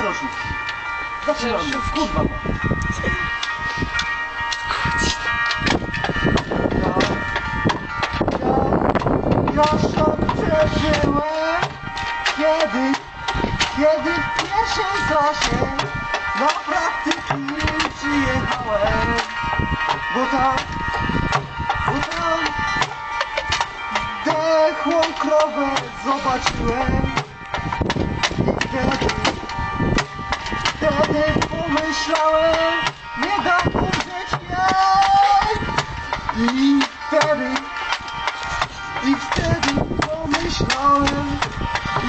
oszustki. Zaczynamy, kurwa. Ja, ja szok przeżyłem, kiedy, kiedy w pierwszej klasie na praktyki przyjechałem, bo tam, bo tam dechłą krowę zobaczyłem pomyślałem, nie dam umrzeć jej i wtedy i wtedy pomyślałem,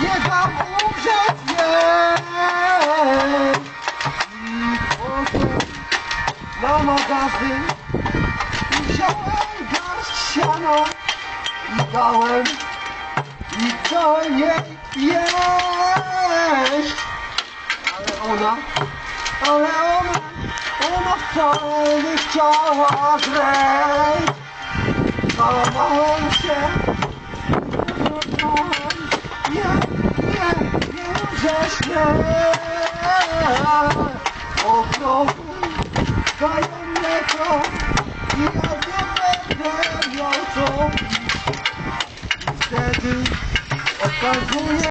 nie dam umrzeć jej. I poszedłem na magazyn i wziąłem garść siano i dałem i chciałem jej jeść. Ale ona, nie chciała grać. Załamałem się. Nie, nie, nie grześnie. Okropny, dają mleko i ja nie będę miał co. Wtedy okazuje